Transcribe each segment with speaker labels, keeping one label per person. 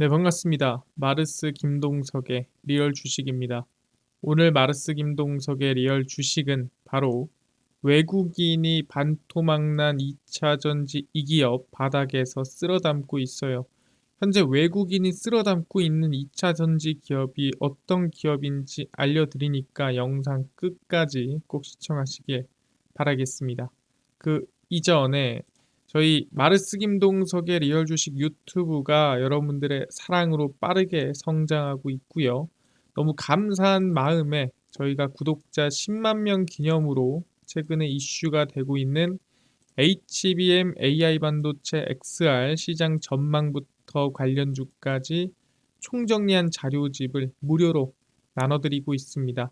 Speaker 1: 네, 반갑습니다. 마르스 김동석의 리얼 주식입니다. 오늘 마르스 김동석의 리얼 주식은 바로 외국인이 반토막난 2차 전지 이 기업 바닥에서 쓸어담고 있어요. 현재 외국인이 쓸어담고 있는 2차 전지 기업이 어떤 기업인지 알려드리니까 영상 끝까지 꼭 시청하시길 바라겠습니다. 그 이전에 저희 마르스 김동석의 리얼 주식 유튜브가 여러분들의 사랑으로 빠르게 성장하고 있고요. 너무 감사한 마음에 저희가 구독자 10만 명 기념으로 최근에 이슈가 되고 있는 HBM AI 반도체 XR 시장 전망부터 관련 주까지 총정리한 자료집을 무료로 나눠드리고 있습니다.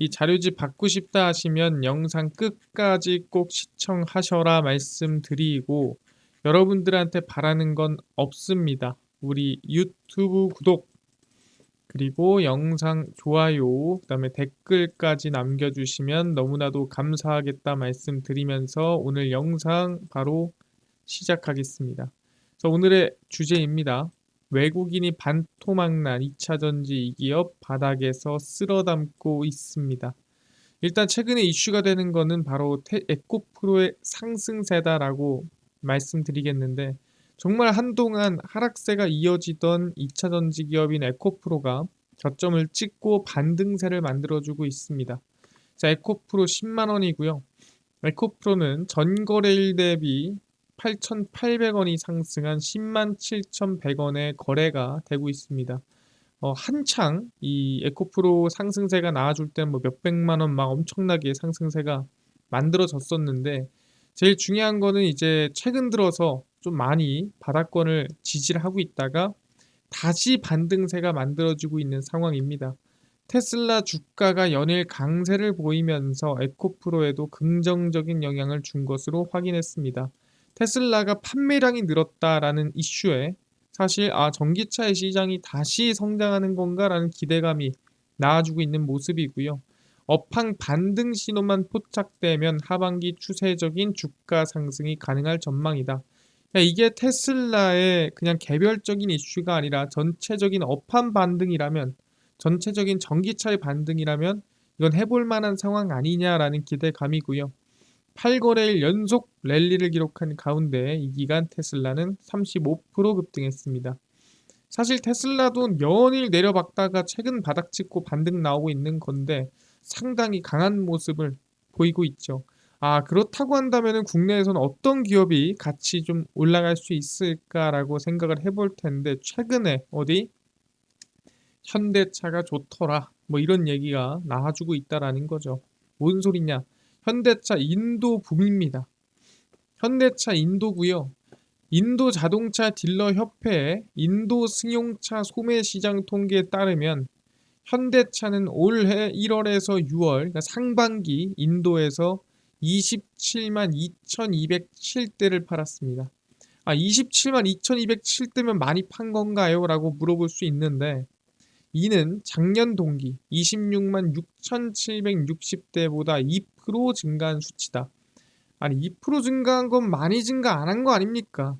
Speaker 1: 이 자료집 받고 싶다 하시면 영상 끝까지 꼭 시청하셔라 말씀드리고 여러분들한테 바라는 건 없습니다. 우리 유튜브 구독 그리고 영상 좋아요 그다음에 댓글까지 남겨주시면 너무나도 감사하겠다 말씀드리면서 오늘 영상 바로 시작하겠습니다. 그래서 오늘의 주제입니다. 외국인이 반토막난 2차 전지 이 기업 바닥에서 쓸어담고 있습니다. 일단 최근에 이슈가 되는 거는 바로 에코프로의 상승세다라고 말씀드리겠는데 정말 한동안 하락세가 이어지던 2차 전지 기업인 에코프로가 저점을 찍고 반등세를 만들어주고 있습니다. 자, 에코프로 10만 원이고요. 에코프로는 전거래일 대비 8,800원이 상승한 10만 7,100원의 거래가 되고 있습니다. 어, 한창 이 에코프로 상승세가 나와줄 때는 뭐 몇백만 원 막 엄청나게 상승세가 만들어졌었는데 제일 중요한 거는 이제 최근 들어서 좀 많이 바닥권을 지지를 하고 있다가 다시 반등세가 만들어지고 있는 상황입니다. 테슬라 주가가 연일 강세를 보이면서 에코프로에도 긍정적인 영향을 준 것으로 확인했습니다. 테슬라가 판매량이 늘었다라는 이슈에 사실 아 전기차의 시장이 다시 성장하는 건가라는 기대감이 나아지고 있는 모습이고요. 업황 반등 신호만 포착되면 하반기 추세적인 주가 상승이 가능할 전망이다. 그러니까 이게 테슬라의 그냥 개별적인 이슈가 아니라 전체적인 업황 반등이라면 전체적인 전기차의 반등이라면 이건 해볼 만한 상황 아니냐라는 기대감이고요. 8거래일 연속 랠리를 기록한 가운데 이 기간 테슬라는 35% 급등했습니다. 사실 테슬라도 연일 내려박다가 최근 바닥 찍고 반등 나오고 있는 건데 상당히 강한 모습을 보이고 있죠. 아, 그렇다고 한다면 국내에서는 어떤 기업이 같이 좀 올라갈 수 있을까라고 생각을 해볼 텐데 최근에 어디 현대차가 좋더라 뭐 이런 얘기가 나와주고 있다라는 거죠. 뭔 소리냐? 현대차 인도 붐입니다. 현대차 인도고요. 인도 자동차 딜러 협회의 인도 승용차 소매 시장 통계에 따르면 현대차는 올해 1월에서 6월 그러니까 상반기 인도에서 27만 2,207대를 팔았습니다. 아, 27만 2,207대면 많이 판 건가요? 라고 물어볼 수 있는데 이는 작년 동기 26만 6,760대보다 2% 증가한 수치다. 아니 2% 증가한 건 많이 증가 안 한 거 아닙니까?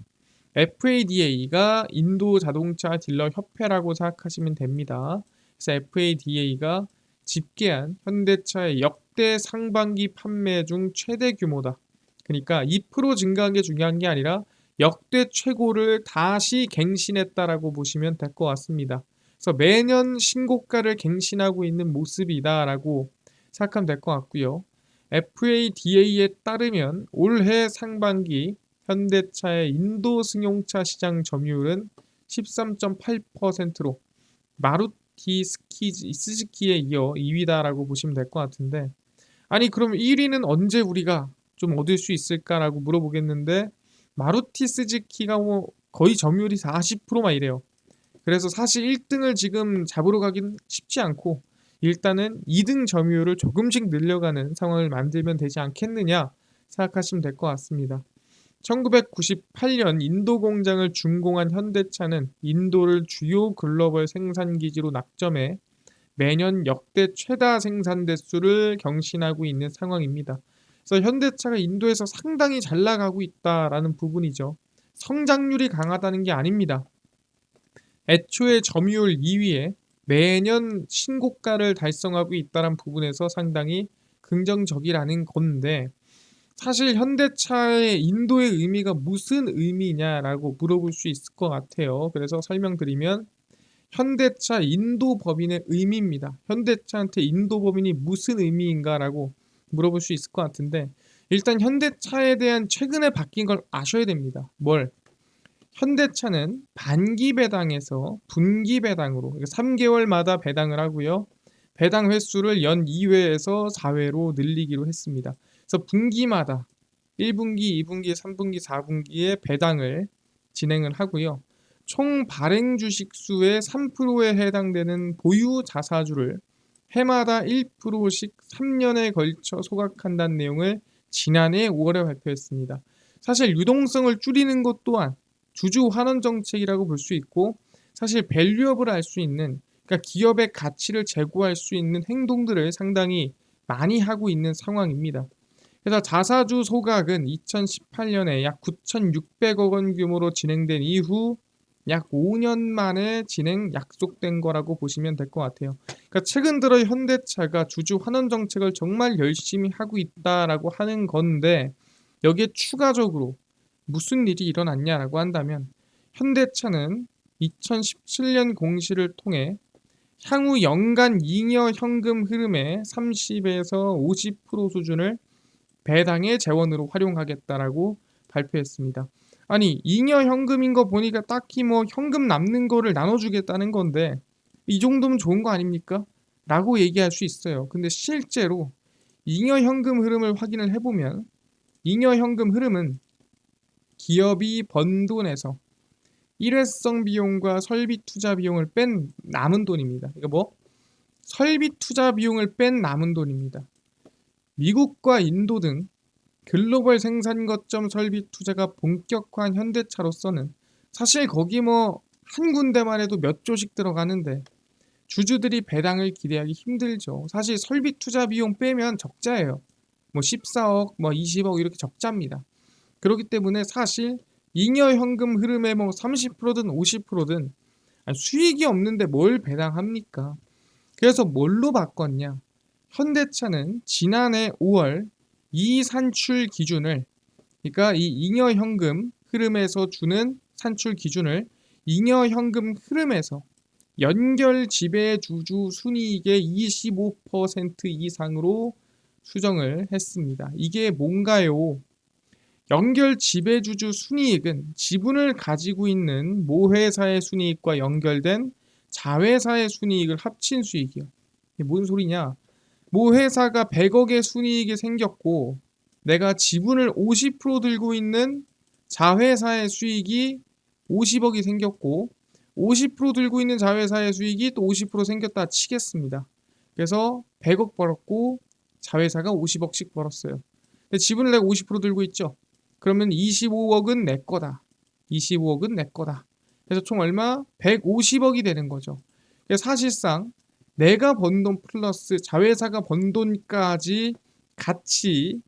Speaker 1: FADA가 인도 자동차 딜러 협회라고 생각하시면 됩니다. 그래서 FADA가 집계한 현대차의 역대 상반기 판매 중 최대 규모다. 그러니까 2% 증가한 게 중요한 게 아니라 역대 최고를 다시 갱신했다라고 보시면 될 것 같습니다. 그래서 매년 신고가를 갱신하고 있는 모습이다라고 생각하면 될 것 같고요. FADA에 따르면 올해 상반기 현대차의 인도 승용차 시장 점유율은 13.8%로 마루티 스키즈, 스즈키에 이어 2위다라고 보시면 될 것 같은데 아니 그럼 1위는 언제 우리가 좀 얻을 수 있을까라고 물어보겠는데 마루티 스즈키가 뭐 거의 점유율이 40%만 이래요. 그래서 사실 1등을 지금 잡으러 가긴 쉽지 않고 일단은 2등 점유율을 조금씩 늘려가는 상황을 만들면 되지 않겠느냐 생각하시면 될 것 같습니다. 1998년 인도 공장을 준공한 현대차는 인도를 주요 글로벌 생산 기지로 낙점해 매년 역대 최다 생산 대수를 경신하고 있는 상황입니다. 그래서 현대차가 인도에서 상당히 잘 나가고 있다라는 부분이죠. 성장률이 강하다는 게 아닙니다. 애초에 점유율 2위에 매년 신고가를 달성하고 있다는 부분에서 상당히 긍정적이라는 건데 사실 현대차의 인도의 의미가 무슨 의미냐라고 물어볼 수 있을 것 같아요. 그래서 설명드리면 현대차 인도 법인의 의미입니다. 현대차한테 인도 법인이 무슨 의미인가라고 물어볼 수 있을 것 같은데 일단 현대차에 대한 최근에 바뀐 걸 아셔야 됩니다. 뭘? 현대차는 반기 배당에서 분기 배당으로 3개월마다 배당을 하고요. 배당 횟수를 연 2회에서 4회로 늘리기로 했습니다. 그래서 분기마다 1분기, 2분기, 3분기, 4분기에 배당을 진행을 하고요. 총 발행 주식 수의 3%에 해당되는 보유 자사주를 해마다 1%씩 3년에 걸쳐 소각한다는 내용을 지난해 5월에 발표했습니다. 사실 유동성을 줄이는 것 또한 주주 환원 정책이라고 볼 수 있고 사실 밸류업을 할수 있는 그러니까 기업의 가치를 제고할 수 있는 행동들을 상당히 많이 하고 있는 상황입니다. 그래서 자사주 소각은 2018년에 약 9,600억 원 규모로 진행된 이후 약 5년 만에 진행 약속된 거라고 보시면 될 것 같아요. 그러니까 최근 들어 현대차가 주주 환원 정책을 정말 열심히 하고 있다라고 하는 건데 여기에 추가적으로 무슨 일이 일어났냐라고 한다면 현대차는 2017년 공시를 통해 향후 연간 잉여 현금 흐름의 30에서 50% 수준을 배당의 재원으로 활용하겠다라고 발표했습니다. 아니 잉여 현금인 거 보니까 딱히 뭐 현금 남는 거를 나눠주겠다는 건데 이 정도면 좋은 거 아닙니까? 라고 얘기할 수 있어요. 근데 실제로 잉여 현금 흐름을 확인을 해보면 잉여 현금 흐름은 기업이 번 돈에서 일회성 비용과 설비 투자 비용을 뺀 남은 돈입니다. 이거 뭐? 설비 투자 비용을 뺀 남은 돈입니다. 미국과 인도 등 글로벌 생산 거점 설비 투자가 본격화한 현대차로서는 사실 거기 뭐 한 군데만 해도 몇 조씩 들어가는데 주주들이 배당을 기대하기 힘들죠. 사실 설비 투자 비용 빼면 적자예요. 뭐 14억, 뭐 20억 이렇게 적자입니다. 그렇기 때문에 사실 잉여 현금 흐름의 뭐 30%든 50%든 수익이 없는데 뭘 배당합니까? 그래서 뭘로 바꿨냐? 현대차는 지난해 5월 이 산출 기준을 그러니까 이 잉여 현금 흐름에서 주는 산출 기준을 잉여 현금 흐름에서 연결 지배 주주 순이익의 25% 이상으로 수정을 했습니다. 이게 뭔가요? 연결 지배주주 순이익은 지분을 가지고 있는 모 회사의 순이익과 연결된 자회사의 순이익을 합친 수익이요. 이게 뭔 소리냐? 모 회사가 100억의 순이익이 생겼고 내가 지분을 50% 들고 있는 자회사의 수익이 50억이 생겼고 50% 들고 있는 자회사의 수익이 또 50% 생겼다 치겠습니다. 그래서 100억 벌었고 자회사가 50억씩 벌었어요. 근데 지분을 내가 50% 들고 있죠. 그러면 25억은 내 거다. 25억은 내 거다. 그래서 총 얼마? 150억이 되는 거죠. 사실상 내가 번 돈 플러스 자회사가 번 돈까지 같이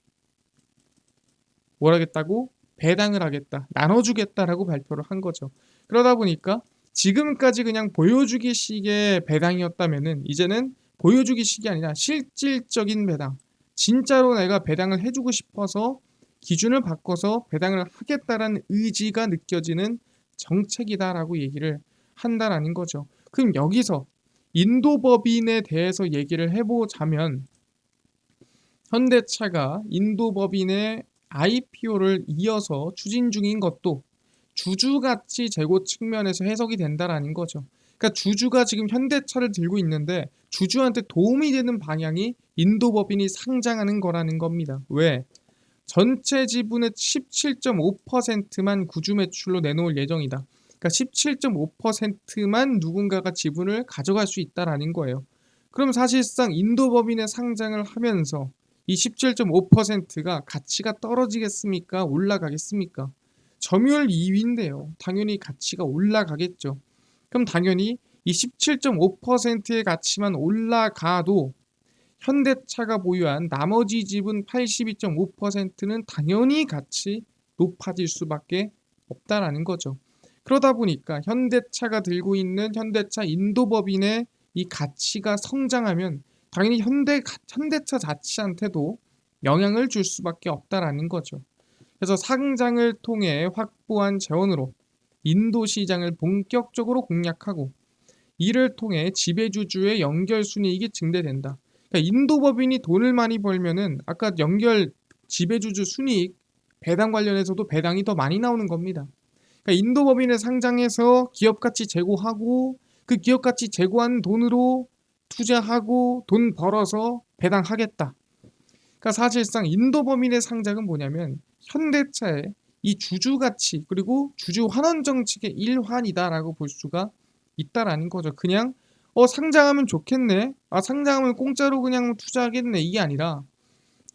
Speaker 1: 뭘 하겠다고? 배당을 하겠다. 나눠주겠다라고 발표를 한 거죠. 그러다 보니까 지금까지 그냥 보여주기 식의 배당이었다면은 이제는 보여주기 식이 아니라 실질적인 배당. 진짜로 내가 배당을 해주고 싶어서 기준을 바꿔서 배당을 하겠다라는 의지가 느껴지는 정책이다라고 얘기를 한다라는 거죠. 그럼 여기서 인도 법인에 대해서 얘기를 해보자면 현대차가 인도 법인의 IPO를 이어서 추진 중인 것도 주주 가치 제고 측면에서 해석이 된다라는 거죠. 그러니까 주주가 지금 현대차를 들고 있는데 주주한테 도움이 되는 방향이 인도 법인이 상장하는 거라는 겁니다. 왜? 전체 지분의 17.5%만 구주 매출로 내놓을 예정이다. 그러니까 17.5%만 누군가가 지분을 가져갈 수 있다라는 거예요. 그럼 사실상 인도 법인의 상장을 하면서 이 17.5%가 가치가 떨어지겠습니까? 올라가겠습니까? 점유율 2위인데요. 당연히 가치가 올라가겠죠. 그럼 당연히 이 17.5%의 가치만 올라가도 현대차가 보유한 나머지 지분 82.5%는 당연히 같이 높아질 수밖에 없다라는 거죠. 그러다 보니까 현대차가 들고 있는 현대차 인도법인의 이 가치가 성장하면 당연히 현대 현대차 자체한테도 영향을 줄 수밖에 없다라는 거죠. 그래서 상장을 통해 확보한 재원으로 인도 시장을 본격적으로 공략하고 이를 통해 지배주주의 연결 순이익이 증대된다. 그러니까 인도 법인이 돈을 많이 벌면은 아까 연결 지배주주 순이익 배당 관련해서도 배당이 더 많이 나오는 겁니다. 그러니까 인도 법인을 상장해서 기업 가치 제고하고 그 기업 가치 제고한 돈으로 투자하고 돈 벌어서 배당하겠다. 그러니까 사실상 인도 법인의 상장은 뭐냐면 현대차의 이 주주 가치 그리고 주주 환원 정책의 일환이다라고 볼 수가 있다라는 거죠. 그냥 어 상장하면 좋겠네. 아 상장하면 공짜로 그냥 투자하겠네. 이게 아니라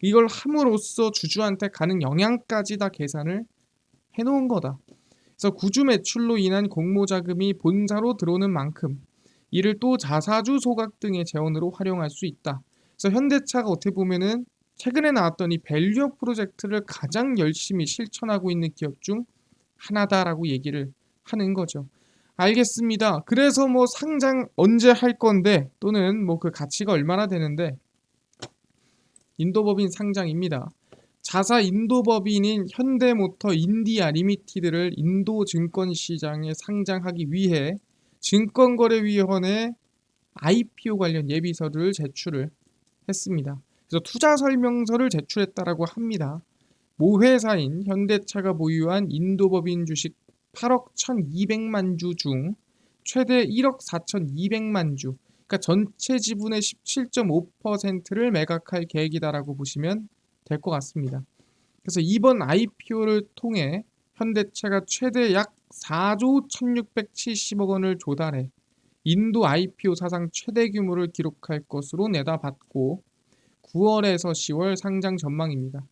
Speaker 1: 이걸 함으로써 주주한테 가는 영향까지 다 계산을 해 놓은 거다. 그래서 구주 매출로 인한 공모 자금이 본사로 들어오는 만큼 이를 또 자사주 소각 등의 재원으로 활용할 수 있다. 그래서 현대차가 어떻게 보면은 최근에 나왔던 이 밸류업 프로젝트를 가장 열심히 실천하고 있는 기업 중 하나다라고 얘기를 하는 거죠. 알겠습니다. 그래서 뭐 상장 언제 할 건데 또는 뭐 그 가치가 얼마나 되는데 인도법인 상장입니다. 자사 인도법인인 현대모터 인디아 리미티드를 인도 증권시장에 상장하기 위해 증권거래위원회 IPO 관련 예비서를 제출을 했습니다. 그래서 투자 설명서를 제출했다라고 합니다. 모 회사인 현대차가 보유한 인도법인 주식 8억 1,200만 주 중 최대 1억 4,200만 주, 그러니까 전체 지분의 17.5%를 매각할 계획이다라고 보시면 될 것 같습니다. 그래서 이번 IPO를 통해 현대차가 최대 약 4조 1,670억 원을 조달해 인도 IPO 사상 최대 규모를 기록할 것으로 내다봤고 9월에서 10월 상장 전망입니다.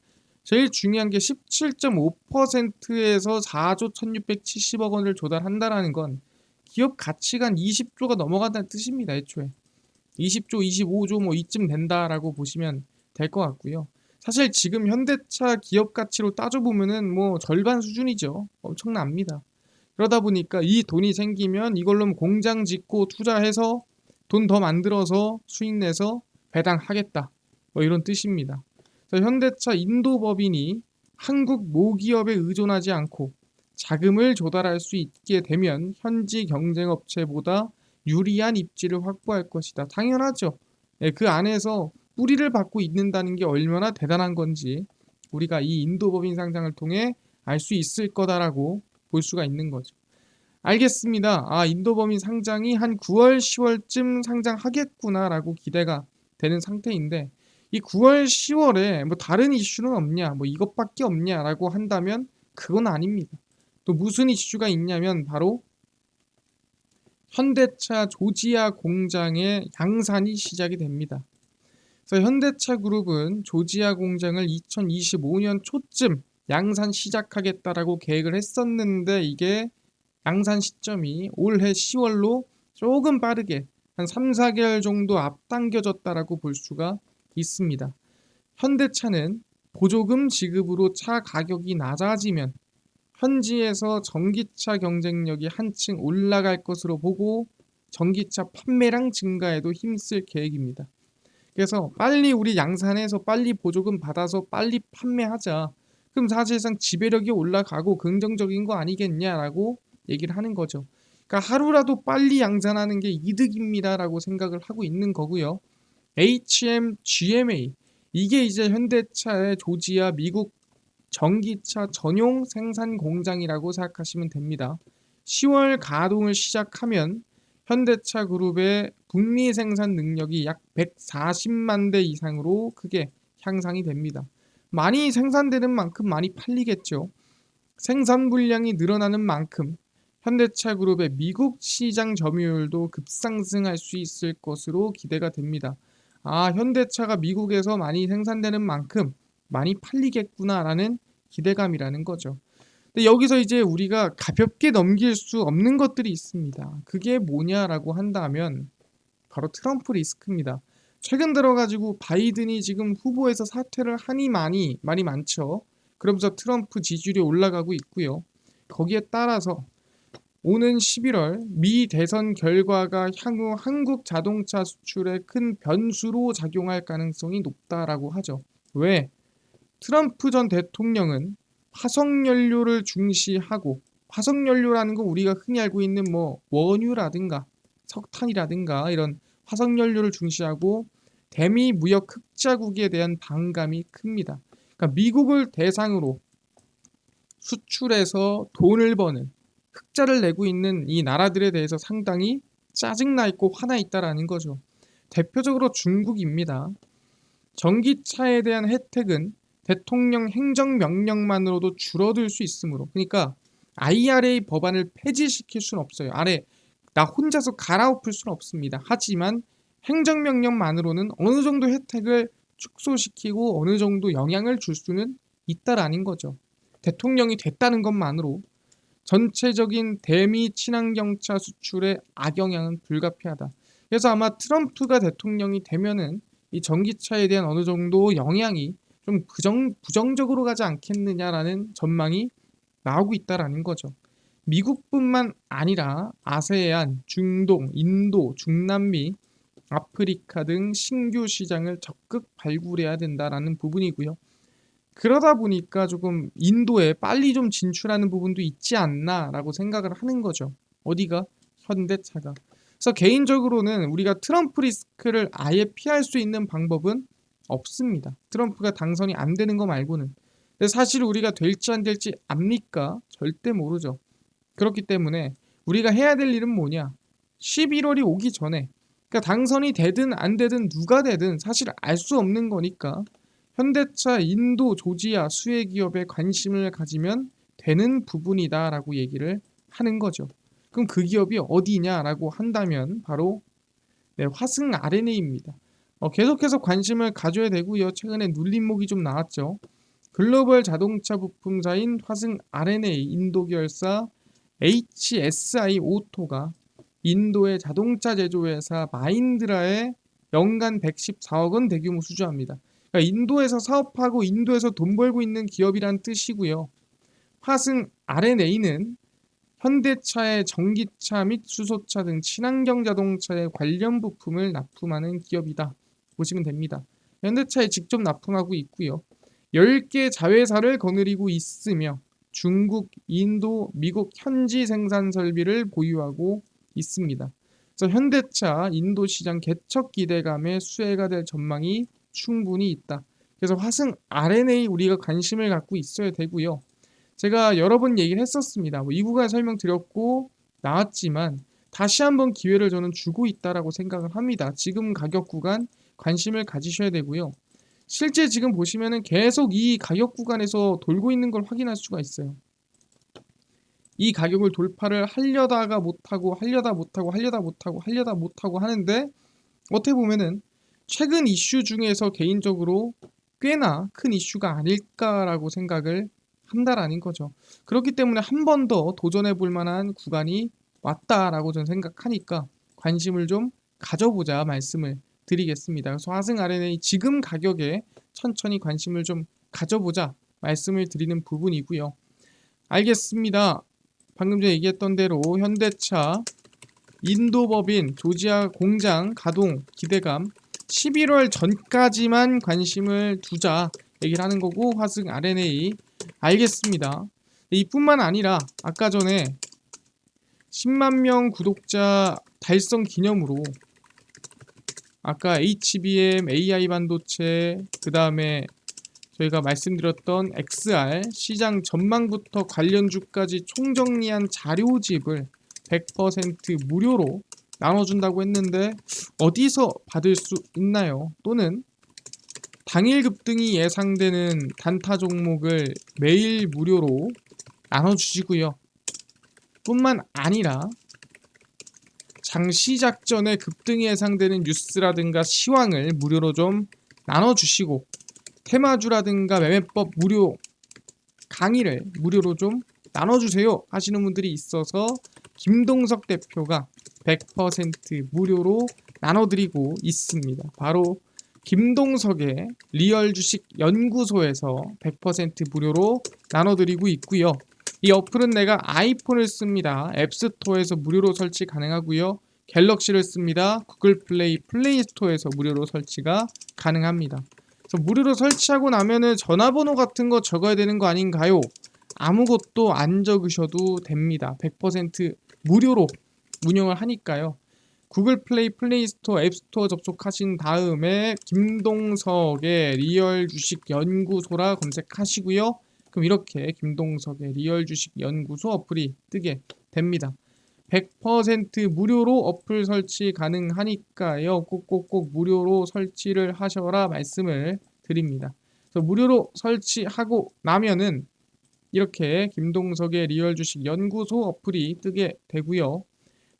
Speaker 1: 제일 중요한 게 17.5%에서 4조 1670억 원을 조달한다라는 건 기업 가치가 한 20조가 넘어간다는 뜻입니다. 애초에 20조, 25조 뭐 이쯤 된다라고 보시면 될 것 같고요. 사실 지금 현대차 기업 가치로 따져보면은 뭐 절반 수준이죠. 엄청납니다. 그러다 보니까 이 돈이 생기면 이걸로 뭐 공장 짓고 투자해서 돈 더 만들어서 수익 내서 배당하겠다. 뭐 이런 뜻입니다. 현대차 인도 법인이 한국 모기업에 의존하지 않고 자금을 조달할 수 있게 되면 현지 경쟁업체보다 유리한 입지를 확보할 것이다. 당연하죠. 네, 그 안에서 뿌리를 받고 있는다는 게 얼마나 대단한 건지 우리가 이 인도 법인 상장을 통해 알 수 있을 거다라고 볼 수가 있는 거죠. 알겠습니다. 아, 인도 법인 상장이 한 9월, 10월쯤 상장하겠구나라고 기대가 되는 상태인데 이 9월, 10월에 뭐 다른 이슈는 없냐, 뭐 이것밖에 없냐라고 한다면 그건 아닙니다. 또 무슨 이슈가 있냐면 바로 현대차 조지아 공장의 양산이 시작이 됩니다. 그래서 현대차 그룹은 조지아 공장을 2025년 초쯤 양산 시작하겠다라고 계획을 했었는데 이게 양산 시점이 올해 10월로 조금 빠르게 한 3, 4개월 정도 앞당겨졌다라고 볼 수가 있습니다. 현대차는 보조금 지급으로 차 가격이 낮아지면 현지에서 전기차 경쟁력이 한층 올라갈 것으로 보고 전기차 판매량 증가에도 힘쓸 계획입니다. 그래서 빨리 우리 양산해서 빨리 보조금 받아서 빨리 판매하자. 그럼 사실상 지배력이 올라가고 긍정적인 거 아니겠냐라고 얘기를 하는 거죠. 그러니까 하루라도 빨리 양산하는 게 이득입니다라고 생각을 하고 있는 거고요. HM, GMA 이게 이제 현대차의 조지아 미국 전기차 전용 생산 공장이라고 생각하시면 됩니다. 10월 가동을 시작하면 현대차 그룹의 북미 생산 능력이 약 140만 대 이상으로 크게 향상이 됩니다. 많이 생산되는 만큼 많이 팔리겠죠. 생산 분량이 늘어나는 만큼 현대차 그룹의 미국 시장 점유율도 급상승할 수 있을 것으로 기대가 됩니다. 아, 현대차가 미국에서 많이 생산되는 만큼 많이 팔리겠구나라는 기대감이라는 거죠. 근데 여기서 이제 우리가 가볍게 넘길 수 없는 것들이 있습니다. 그게 뭐냐라고 한다면 바로 트럼프 리스크입니다. 최근 들어가지고 바이든이 지금 후보에서 사퇴를 하니 많이 말이 많죠. 그러면서 트럼프 지지율이 올라가고 있고요. 거기에 따라서 오는 11월 미 대선 결과가 향후 한국 자동차 수출에 큰 변수로 작용할 가능성이 높다라고 하죠. 왜? 트럼프 전 대통령은 화석연료를 중시하고 화석연료라는 거 우리가 흔히 알고 있는 뭐 원유라든가 석탄이라든가 이런 화석연료를 중시하고 대미 무역 흑자국에 대한 반감이 큽니다. 그러니까 미국을 대상으로 수출해서 돈을 버는 흑자를 내고 있는 이 나라들에 대해서 상당히 짜증나 있고 화나 있다라는 거죠. 대표적으로 중국입니다. 전기차에 대한 혜택은 대통령 행정명령만으로도 줄어들 수 있으므로 그러니까 IRA 법안을 폐지시킬 수는 없어요. 아래 나 혼자서 갈아엎을 수는 없습니다. 하지만 행정명령만으로는 어느 정도 혜택을 축소시키고 어느 정도 영향을 줄 수는 있다라는 거죠. 대통령이 됐다는 것만으로 전체적인 대미 친환경차 수출의 악영향은 불가피하다. 그래서 아마 트럼프가 대통령이 되면은 이 전기차에 대한 어느 정도 영향이 좀 부정, 부정적으로 가지 않겠느냐라는 전망이 나오고 있다라는 거죠. 미국뿐만 아니라 아세안, 중동, 인도, 중남미, 아프리카 등 신규 시장을 적극 발굴해야 된다라는 부분이고요. 그러다 보니까 조금 인도에 빨리 좀 진출하는 부분도 있지 않나라고 생각을 하는 거죠. 어디가? 현대차가. 그래서 개인적으로는 우리가 트럼프 리스크를 아예 피할 수 있는 방법은 없습니다. 트럼프가 당선이 안 되는 거 말고는. 근데 사실 우리가 될지 안 될지 압니까? 절대 모르죠. 그렇기 때문에 우리가 해야 될 일은 뭐냐? 11월이 오기 전에 그러니까 당선이 되든 안 되든 누가 되든 사실 알 수 없는 거니까 현대차, 인도, 조지아 수혜 기업에 관심을 가지면 되는 부분이다라고 얘기를 하는 거죠. 그럼 그 기업이 어디냐라고 한다면 바로 네, 화승 RNA입니다. 어, 계속해서 관심을 가져야 되고요. 최근에 눌림목이 좀 나왔죠. 글로벌 자동차 부품사인 화승 RNA 인도 계열사 HSI 오토가 인도의 자동차 제조회사 마인드라에 연간 114억 원 대규모 수주합니다. 그러니까 인도에서 사업하고 인도에서 돈 벌고 있는 기업이란 뜻이고요. 화승 RNA는 현대차의 전기차 및 수소차 등 친환경 자동차의 관련 부품을 납품하는 기업이다. 보시면 됩니다. 현대차에 직접 납품하고 있고요. 10개 자회사를 거느리고 있으며 중국, 인도, 미국 현지 생산 설비를 보유하고 있습니다. 그래서 현대차 인도 시장 개척 기대감에 수혜가 될 전망이 충분히 있다. 그래서 화승 RNA 우리가 관심을 갖고 있어야 되고요. 제가 여러 번 얘기를 했었습니다. 뭐 이 구간 설명드렸고 나왔지만 다시 한번 기회를 저는 주고 있다라고 생각을 합니다. 지금 가격 구간 관심을 가지셔야 되고요. 실제 지금 보시면은 계속 이 가격 구간에서 돌고 있는 걸 확인할 수가 있어요. 이 가격을 돌파를 하려다가 못하고 하려다 못하고 하려다 못하고 하려다 못하고 하는데 어떻게 보면은 최근 이슈 중에서 개인적으로 꽤나 큰 이슈가 아닐까라고 생각을 한다라는 거죠. 그렇기 때문에 한 번 더 도전해 볼 만한 구간이 왔다라고 저는 생각하니까 관심을 좀 가져보자 말씀을 드리겠습니다. 그래서 화승 RNA 지금 가격에 천천히 관심을 좀 가져보자 말씀을 드리는 부분이고요. 알겠습니다. 방금 전에 얘기했던 대로 현대차 인도법인 조지아 공장 가동 기대감 11월 전까지만 관심을 두자 얘기를 하는 거고 화승 RNA 알겠습니다. 이뿐만 아니라 아까 전에 10만 명 구독자 달성 기념으로 아까 HBM, AI 반도체, 그 다음에 저희가 말씀드렸던 XR 시장 전망부터 관련 주까지 총정리한 자료집을 100% 무료로 나눠준다고 했는데 어디서 받을 수 있나요? 또는 당일 급등이 예상되는 단타 종목을 매일 무료로 나눠주시고요. 뿐만 아니라 장 시작 전에 급등이 예상되는 뉴스라든가 시황을 무료로 좀 나눠주시고 테마주라든가 매매법 무료 강의를 무료로 좀 나눠주세요 하시는 분들이 있어서 김동석 대표가 100% 무료로 나눠드리고 있습니다. 바로 김동석의 리얼 주식 연구소에서 100% 무료로 나눠드리고 있고요. 이 어플은 내가 아이폰을 씁니다. 앱스토어에서 무료로 설치 가능하고요. 갤럭시를 씁니다. 구글 플레이 플레이 스토어에서 무료로 설치가 가능합니다. 그래서 무료로 설치하고 나면은 전화번호 같은 거 적어야 되는 거 아닌가요? 아무것도 안 적으셔도 됩니다. 100% 무료로 운영을 하니까요. 구글 플레이 플레이 스토어 앱스토어 접속하신 다음에 김동석의 리얼 주식 연구소라 검색하시고요. 그럼 이렇게 김동석의 리얼 주식 연구소 어플이 뜨게 됩니다. 100% 무료로 어플 설치 가능하니까요. 꼭꼭꼭 무료로 설치를 하셔라 말씀을 드립니다. 그래서 무료로 설치하고 나면은 이렇게 김동석의 리얼 주식 연구소 어플이 뜨게 되고요.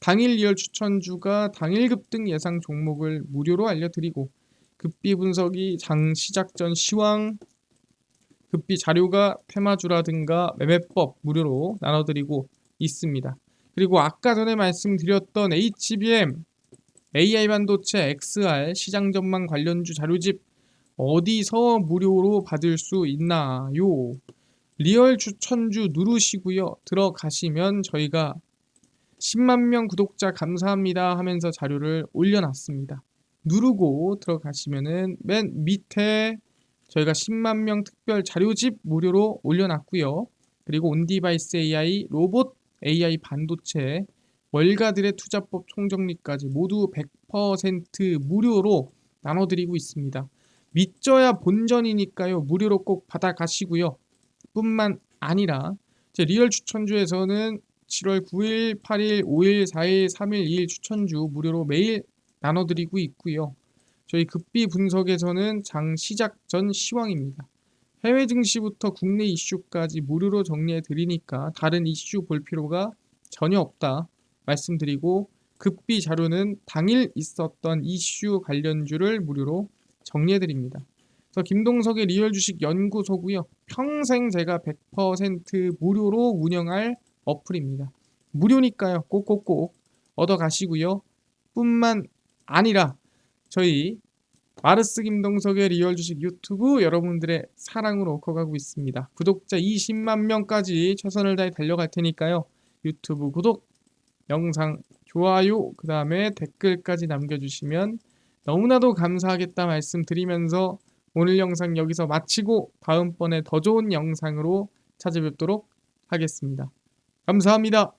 Speaker 1: 당일 리얼 추천주가 당일 급등 예상 종목을 무료로 알려드리고 급비 분석이 장 시작 전 시황 급비 자료가 테마주라든가 매매법 무료로 나눠드리고 있습니다. 그리고 아까 전에 말씀드렸던 HBM, AI 반도체, XR 시장 전망 관련주 자료집 어디서 무료로 받을 수 있나요? 리얼 추천주 누르시고요. 들어가시면 저희가 10만 명 구독자 감사합니다 하면서 자료를 올려놨습니다. 누르고 들어가시면은 맨 밑에 저희가 10만 명 특별 자료집 무료로 올려놨고요. 그리고 온디바이스 AI, 로봇 AI 반도체, 월가들의 투자법 총정리까지 모두 100% 무료로 나눠드리고 있습니다. 믿져야 본전이니까요. 무료로 꼭 받아가시고요. 뿐만 아니라 제 리얼 추천주에서는 7월 9일, 8일, 5일, 4일, 3일, 2일 추천주 무료로 매일 나눠드리고 있고요. 저희 급비 분석에서는 장 시작 전 시황입니다. 해외 증시부터 국내 이슈까지 무료로 정리해 드리니까 다른 이슈 볼 필요가 전혀 없다 말씀드리고 급비 자료는 당일 있었던 이슈 관련주를 무료로 정리해 드립니다. 그래서 김동석의 리얼 주식 연구소고요. 평생 제가 100% 무료로 운영할 어플입니다. 무료니까요. 꼭꼭꼭 얻어 가시고요. 뿐만 아니라 저희 마르스 김동석의 리얼 주식 유튜브 여러분들의 사랑으로 커가고 있습니다. 구독자 20만 명까지 최선을 다해 달려갈 테니까요. 유튜브 구독, 영상 좋아요, 그 다음에 댓글까지 남겨주시면 너무나도 감사하겠다 말씀드리면서 오늘 영상 여기서 마치고 다음번에 더 좋은 영상으로 찾아뵙도록 하겠습니다. 감사합니다.